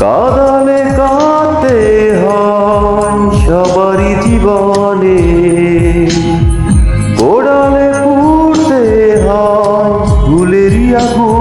কাদালে কাতে হয় সবারই জীবনে। গোড়ালে পুড়তে হয় ফুলেরই আগুন।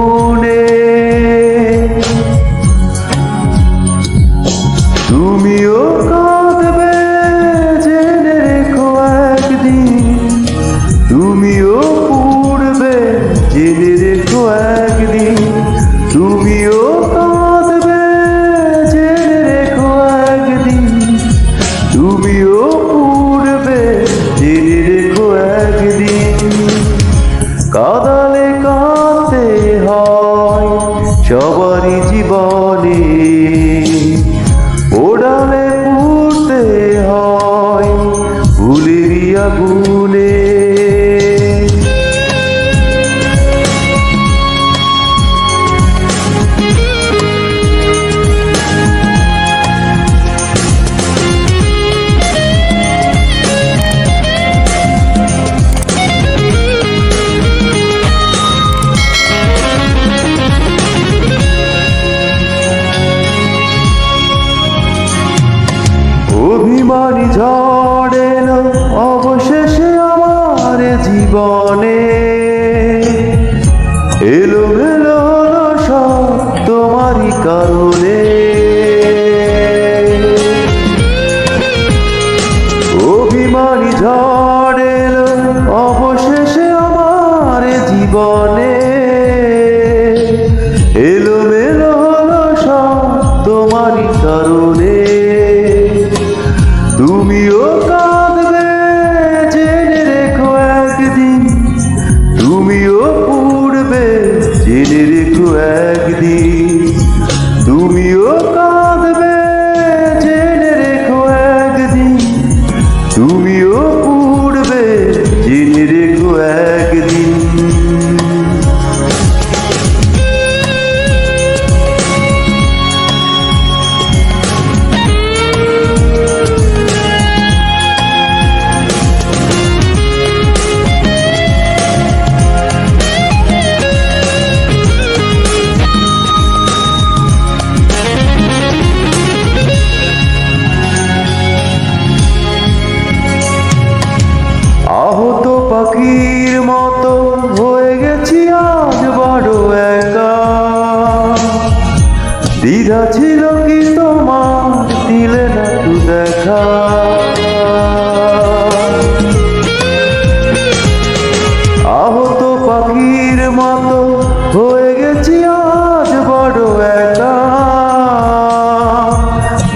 সবারই জীবনে ওডালে পুড়তে হয় ভুলেরিয়া গুণ এলো মেলো সব তোমারই কারণে। অভিমানী ঝড় এলো অবশেষে আমার জীবনে। এলো মেলো হলো সব তোমারই কারণে। তুমিও একদিন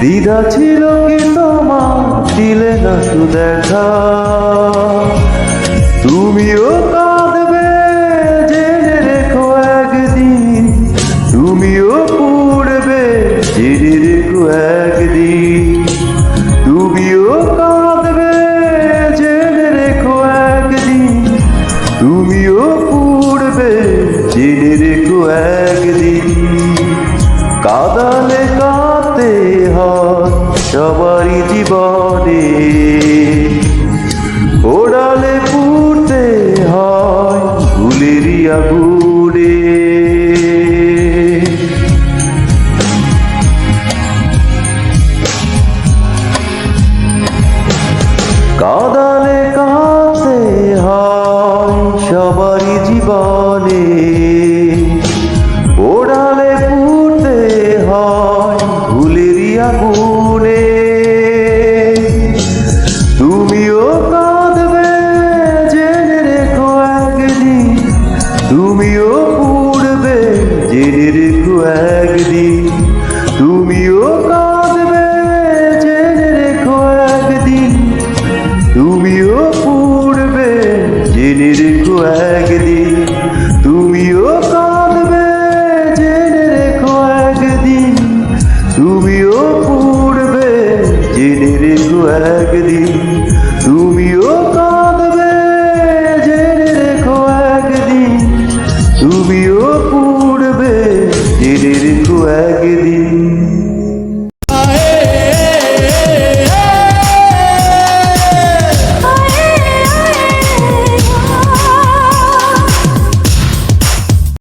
দিদা ছিল কি তোমার? দিলে না শুধু দেখা তুমিও সবারই জীবনে ওড়ালে পুড়তে হয় ভুলেরই আগুনে। কাদালে কাঁদতে হয় সবারই জীবনে। তুমিও